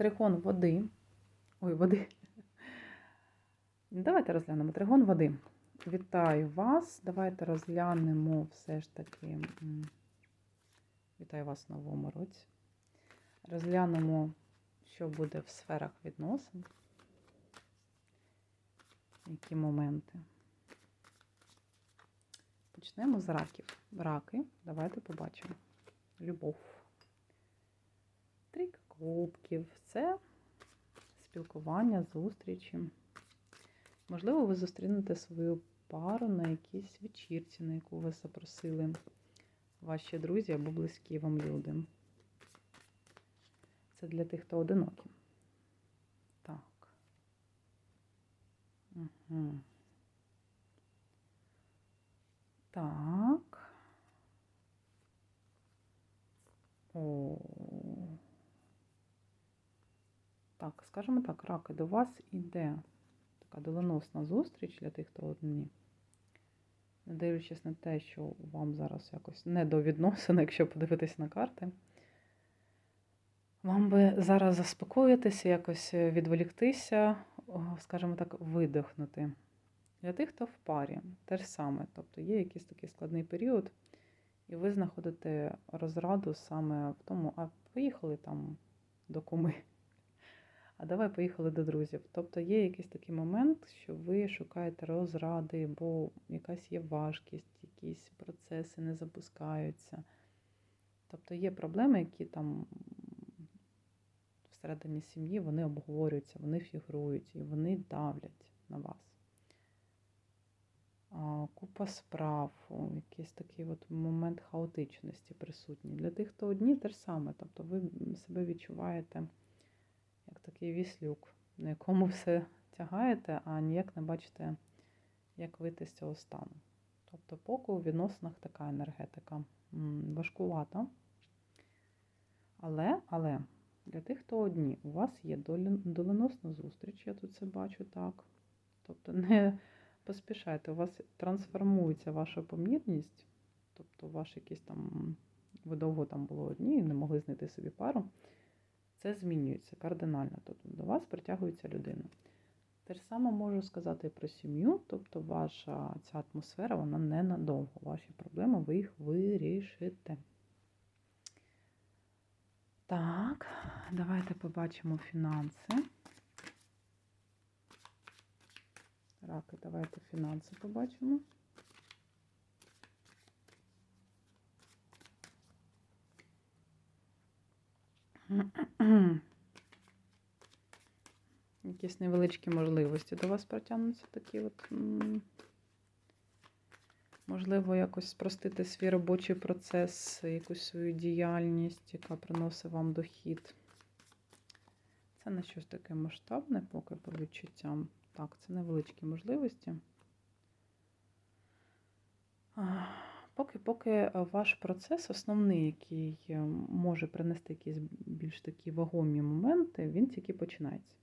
тригон води. Ой, води. Давайте розглянемо тригон води. Вітаю вас. Давайте розглянемо все ж таки. Вітаю вас в новому році. Розглянемо, що буде в сферах відносин. Які моменти. Почнемо з раків. Раки, давайте побачимо. Любов. Кубків. Це спілкування, зустрічі. Можливо, ви зустрінете свою пару на якійсь вечірці, на яку ви запросили ваші друзі або близькі вам люди. Це для тих, хто одинокий. Так. Угу. Так. О. Так, скажімо так, раки, до вас іде така доленосна зустріч для тих, хто одні. Не дивлячись на те, що вам зараз якось не до відносин, якщо подивитись на карти. Вам би зараз заспокоїтися, якось відволіктися, скажімо так, видихнути. Для тих, хто в парі, те ж саме. Тобто є якийсь такий складний період, і ви знаходите розраду саме в тому, а поїхали там до куми. А давай поїхали до друзів. Тобто є якийсь такий момент, що ви шукаєте розради, бо якась є важкість, якісь процеси не запускаються. Тобто є проблеми, які там всередині сім'ї вони обговорюються, вони фігурують і вони давлять на вас. Купа справ, якийсь такий от момент хаотичності присутній. Для тих, хто одні, те ж саме. Тобто ви себе відчуваєте такий віслюк, на якому все тягаєте, а ніяк не бачите, як вийти з цього стану. Тобто, поки у відносинах така енергетика важкувата. Але, але для тих, хто одні, у вас є доленосна зустріч, я тут це бачу так. Тобто не поспішайте, у вас трансформується ваша помірність, тобто ваш якийсь там, ви довго там були одні і не могли знайти собі пару. Це змінюється кардинально. Тобто до вас притягується людина. Те ж саме можу сказати і про сім'ю, тобто ваша ця атмосфера, вона ненадовго. Ваші проблеми, ви їх вирішите. Так, давайте побачимо фінанси. Раки, давайте фінанси побачимо. Якісь невеличкі можливості до вас протягнуться такі от. Можливо, якось спростити свій робочий процес, якусь свою діяльність, яка приносить вам дохід. Це не щось таке масштабне, поки по відчуттям. Так, це невеличкі можливості. А, Поки, поки ваш процес основний, який е, може принести якісь більш такі вагомі моменти, він тільки починається.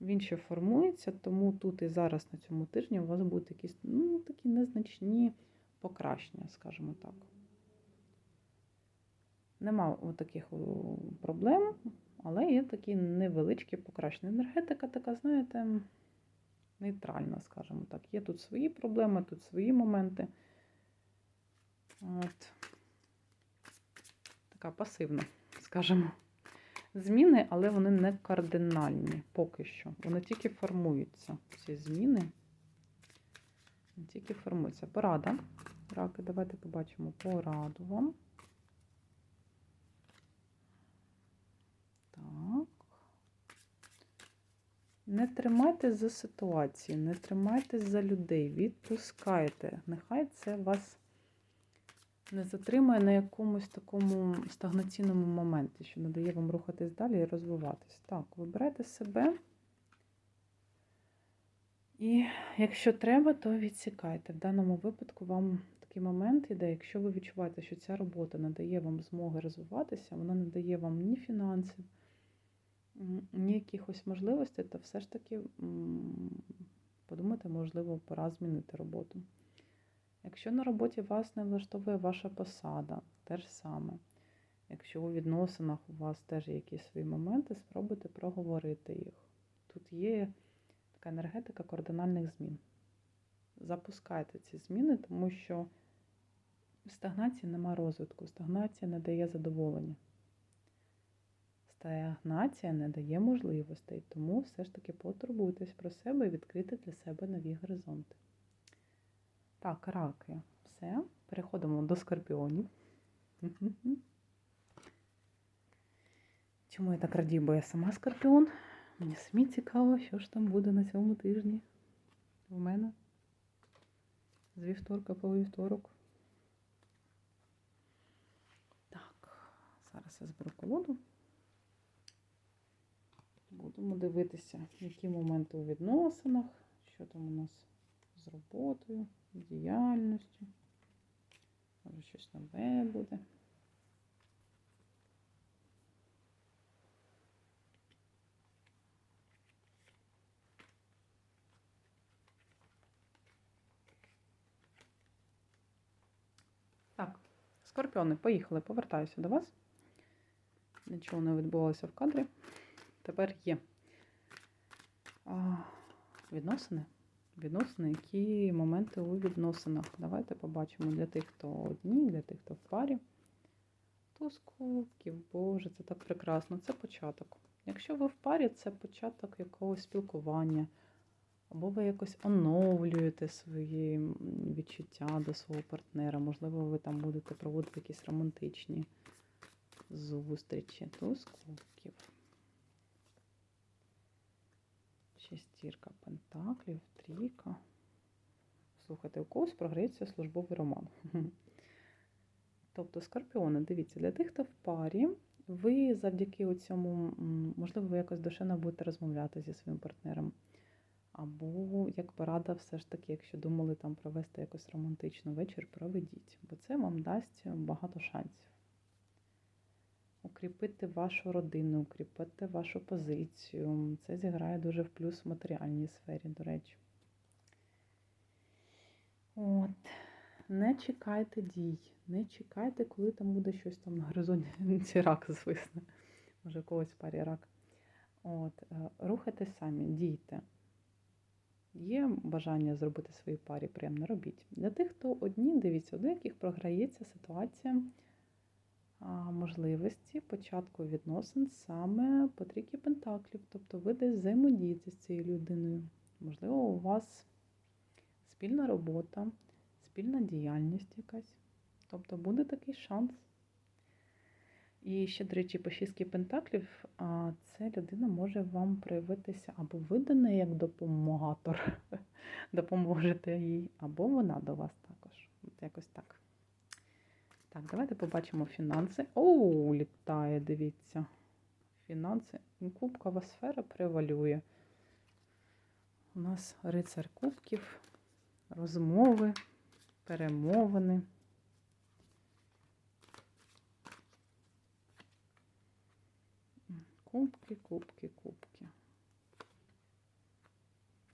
Він ще формується, тому тут і зараз на цьому тижні у вас будуть якісь ну, такі незначні покращення, скажімо так. Нема таких проблем, але є такі невеличкі покращення. Енергетика така, знаєте, нейтральна, скажімо так. Є тут свої проблеми, тут свої моменти. От. Така пасивна, скажімо. Зміни, але вони не кардинальні поки що. Вони тільки формуються. Ці зміни тільки формуються. Порада. Раки, давайте побачимо пораду вам. Так. Не тримайтесь за ситуації, не тримайтесь за людей, відпускайте. Нехай це вас не затримує на якомусь такому стагнаційному моменті, що не дає вам рухатись далі і розвиватись. Так, вибирайте себе. І якщо треба, то відсікайте. В даному випадку вам такий момент іде, якщо ви відчуваєте, що ця робота не дає вам змоги розвиватися, вона не дає вам ні фінансів, ні якихось можливостей, то все ж таки подумайте, можливо, пора змінити роботу. Якщо на роботі вас не влаштовує ваша посада, те ж саме. Якщо у відносинах у вас теж є якісь свої моменти, спробуйте проговорити їх. Тут є така енергетика кардинальних змін. Запускайте ці зміни, тому що в стагнації нема розвитку, стагнація не дає задоволення. Стагнація не дає можливостей, тому все ж таки потурбуйтесь про себе і відкрити для себе нові горизонти. Так, раки. Все. Переходимо до скорпіонів. Чому я так радію, бо я сама скорпіон? Мені самі цікаво, що ж там буде на цьому тижні у мене. З вівторка по вівторок. Так, зараз я зберу колоду. Будемо дивитися, які моменти у відносинах, що там у нас з роботою, діяльністю. Може, щось нове буде. Так, скорпіони, поїхали, повертаюся до вас. Нічого не відбулося в кадрі. Тепер є відносини. Відносини, які моменти у відносинах. Давайте побачимо для тих, хто одні, для тих, хто в парі. Туз Боже, це так прекрасно. Це початок. Якщо ви в парі, це початок якогось спілкування. Або ви якось оновлюєте свої відчуття до свого партнера. Можливо, ви там будете проводити якісь романтичні зустрічі. Туз кубків. Шестірка пентаклів, трійка. Слухайте, у когось програється службовий роман. Тобто, скорпіони, дивіться, для тих, хто в парі, ви завдяки цьому, можливо, ви якось душевно будете розмовляти зі своїм партнером. Або, як порада, все ж таки, якщо думали там провести якось романтичний вечір, проведіть, бо це вам дасть багато шансів. Укріпити вашу родину, укріпити вашу позицію. Це зіграє дуже в плюс в матеріальній сфері, до речі. От. Не чекайте дій, не чекайте, коли там буде щось там на горизонті рак звисне. Може, когось в парі рак. От. Рухайте самі, дійте. Є бажання зробити своїй парі приємно робіть. Для тих, хто одні, дивіться, у деяких програється ситуація можливості початку відносин саме по трійки пентаклів. Тобто ви десь взаємодієте з цією людиною. Можливо, у вас спільна робота, спільна діяльність якась. Тобто буде такий шанс. І ще, до речі, по шістки пентаклів ця людина може вам проявитися або ви до неї як допомагатор, допоможете їй, або вона до вас також. От якось так. Так, давайте побачимо фінанси. Оу, літає, дивіться. Фінанси. Кубкова сфера превалює. У нас рицар кубків, розмови, перемовини. Кубки, кубки, кубки.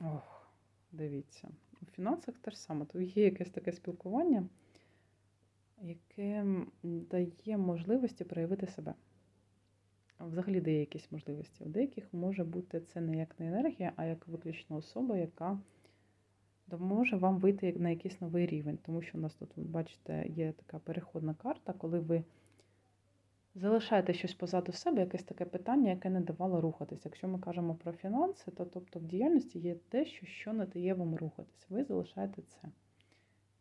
Ох, дивіться. У фінансах теж саме. Тут є якесь таке спілкування яке дає можливості проявити себе. Взагалі дає якісь можливості. У деяких може бути це не як не енергія, а як виключно особа, яка допоможе вам вийти на якийсь новий рівень. Тому що у нас тут, бачите, є така переходна карта, коли ви залишаєте щось позаду себе, якесь таке питання, яке не давало рухатися. Якщо ми кажемо про фінанси, то тобто в діяльності є те, що не дає вам рухатись. Ви залишаєте це.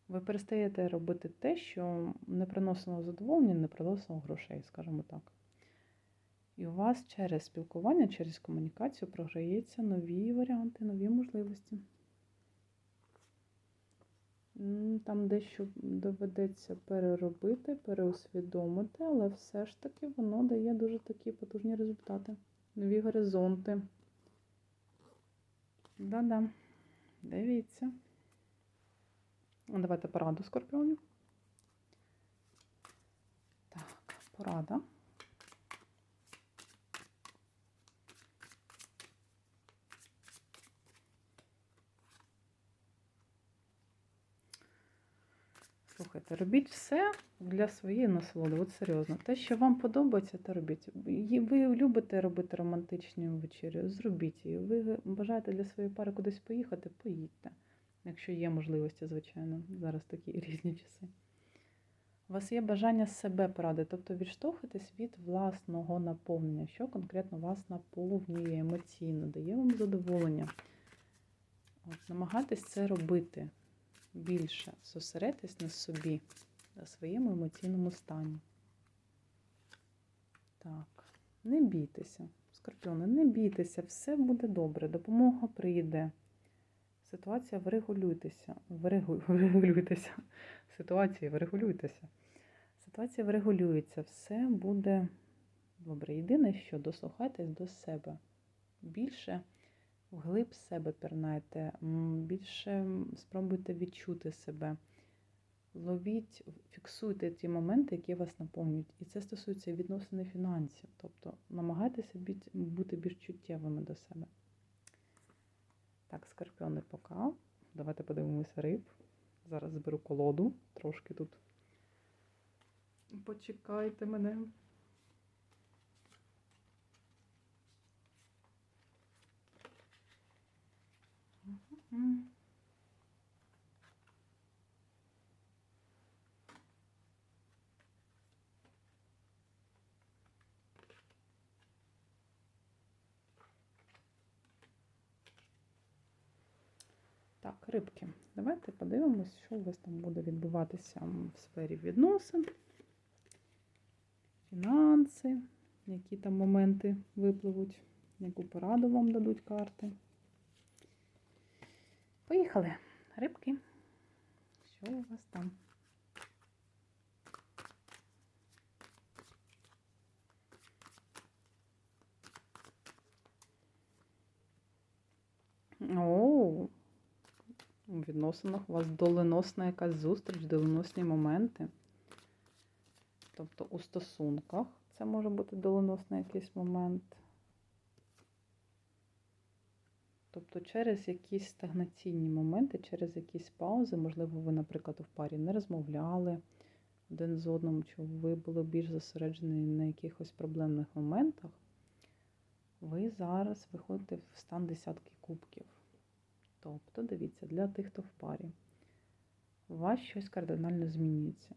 Ви перестаєте робити те, що не приносило задоволення, не приносило грошей, скажімо так. І у вас через спілкування, через комунікацію програється нові варіанти, нові можливості. Там дещо доведеться переробити, переусвідомити, але все ж таки воно дає дуже такі потужні результати. Нові горизонти. Да-да, дивіться. Ну, давайте пораду скорпіонів. Так, порада. Слухайте, робіть все для своєї насолоди. От серйозно. Те, що вам подобається, то робіть. Ви любите робити романтичні вечері, зробіть її. Ви бажаєте для своєї пари кудись поїхати, поїдьте. Якщо є можливості, звичайно. Зараз такі різні часи. У вас є бажання себе порадити, тобто відштовхуйтесь від власного наповнення, що конкретно вас наповнює емоційно, дає вам задоволення. От, намагайтесь це робити більше, зосередьтесь на собі, на своєму емоційному стані. Так, не бійтеся, скорпіони, не бійтеся, все буде добре, допомога прийде. Ситуація врегулюйтеся. Врегу... Врегулюйтеся. Ситуації врегулюйтеся. Ситуація врегулюється, все буде добре. Єдине, що дослухайтесь до себе. Більше вглиб себе пірнайте, більше спробуйте відчути себе. Ловіть, фіксуйте ті моменти, які вас наповнюють. І це стосується і відносин і фінансів. Тобто намагайтеся бути більш чуттєвими до себе. Так, скорпіони поки. Давайте подивимося риб. Зараз зберу колоду. Трошки тут. Почекайте мене. Мгм. Так, рибки, давайте подивимось, що у вас там буде відбуватися в сфері відносин, фінанси, які там моменти випливуть, яку пораду вам дадуть карти. Поїхали, рибки. Що у вас там? О, у відносинах у вас доленосна якась зустріч, доленосні моменти. Тобто у стосунках це може бути доленосний якийсь момент. Тобто через якісь стагнаційні моменти, через якісь паузи, можливо, ви, наприклад, у парі не розмовляли один з одним, чи ви були більш зосереджені на якихось проблемних моментах, ви зараз виходите в стан десятки кубків. Тобто, дивіться, для тих, хто в парі, у вас щось кардинально змінюється.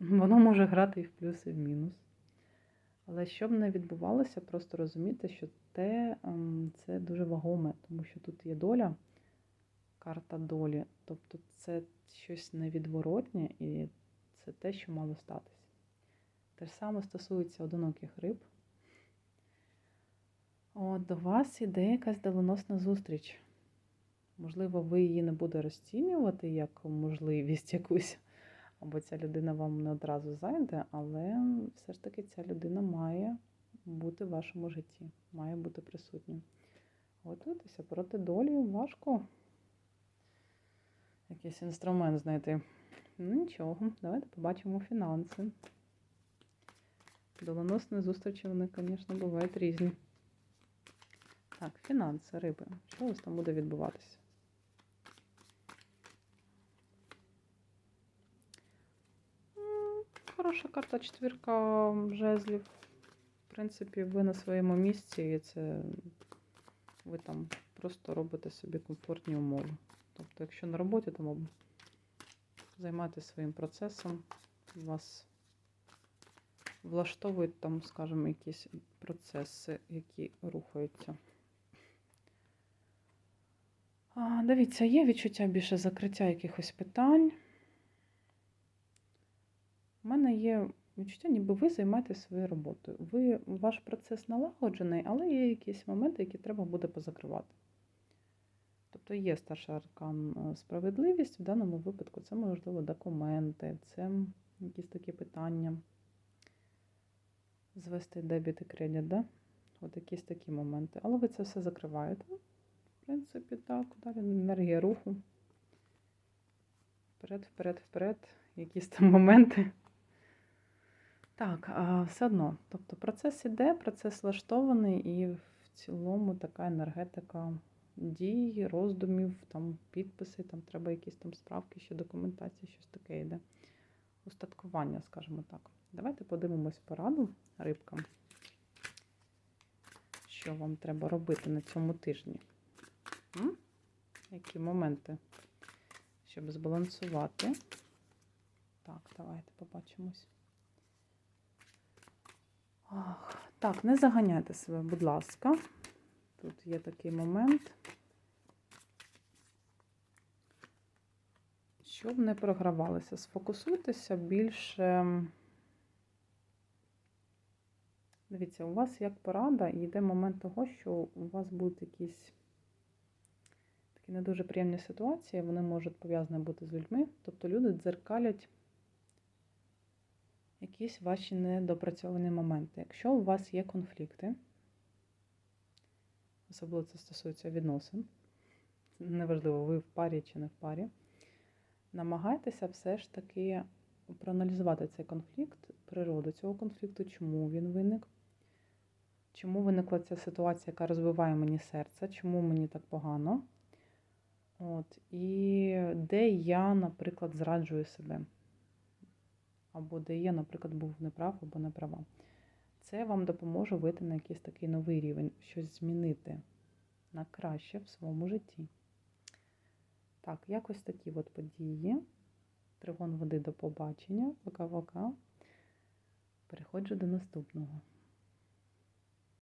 Воно може грати і в плюс, і в мінус. Але щоб не відбувалося, просто розуміти, що те ем, це дуже вагоме, тому що тут є доля, карта долі. Тобто це щось невідворотнє і це те, що мало статися. Те ж саме стосується одиноких риб. От, до вас іде якась доленосна зустріч. Можливо, ви її не буде розцінювати як можливість якусь, або ця людина вам не одразу зайде, але все ж таки ця людина має бути в вашому житті, має бути присутнім. Готуйтеся проти долі важко. Якийсь інструмент знайти. Ну нічого, давайте побачимо фінанси. Доленосні зустрічі, вони, звісно, бувають різні. Так, фінанси, риби. Що у вас там буде відбуватися? М, Хороша карта четвірка жезлів. В принципі, ви на своєму місці, і це ви там просто робите собі комфортні умови. Тобто, якщо на роботі, то мабуть, займайтеся своїм процесом, вас влаштовують там, скажімо, якісь процеси, які рухаються. А, Дивіться, є відчуття більше закриття якихось питань. У мене є відчуття, ніби ви займаєтесь своєю роботою. Ви, ваш процес налагоджений, але є якісь моменти, які треба буде позакривати. Тобто є старший аркан е, справедливість, в даному випадку це, можливо, документи, це якісь такі питання. Звести дебіт і кредит, да? От якісь такі моменти. Але ви це все закриваєте. В принципі, так, далі енергія руху. Вперед, вперед, вперед. Якісь там моменти. Так, все одно. Тобто процес іде, процес влаштований, і в цілому така енергетика дій, роздумів, там підписи, там треба якісь там справки, ще документація, щось таке йде. Устаткування, скажімо так. Давайте подивимось пораду рибкам. Що вам треба робити на цьому тижні? М? Які моменти, щоб збалансувати? Так, давайте побачимось. Ах, так, не заганяйте себе, будь ласка. Тут є такий момент. Щоб не програвалися, сфокусуйтеся більше. Дивіться, у вас як порада, йде момент того, що у вас будуть якісь такі не дуже приємні ситуації, вони можуть пов'язані бути з людьми. Тобто люди дзеркалять якісь ваші недопрацьовані моменти. Якщо у вас є конфлікти, особливо це стосується відносин, неважливо, ви в парі чи не в парі, намагайтеся все ж таки проаналізувати цей конфлікт, природу цього конфлікту, чому він виник, чому виникла ця ситуація, яка розбиває мені серце, чому мені так погано. От, І де я, наприклад, зраджую себе. Або де я, наприклад, був неправ або не права. Це вам допоможе вийти на якийсь такий новий рівень, щось змінити на краще в своєму житті. Так, якось такі от події. Тригон води до побачення. Пока-пока. Переходжу до наступного.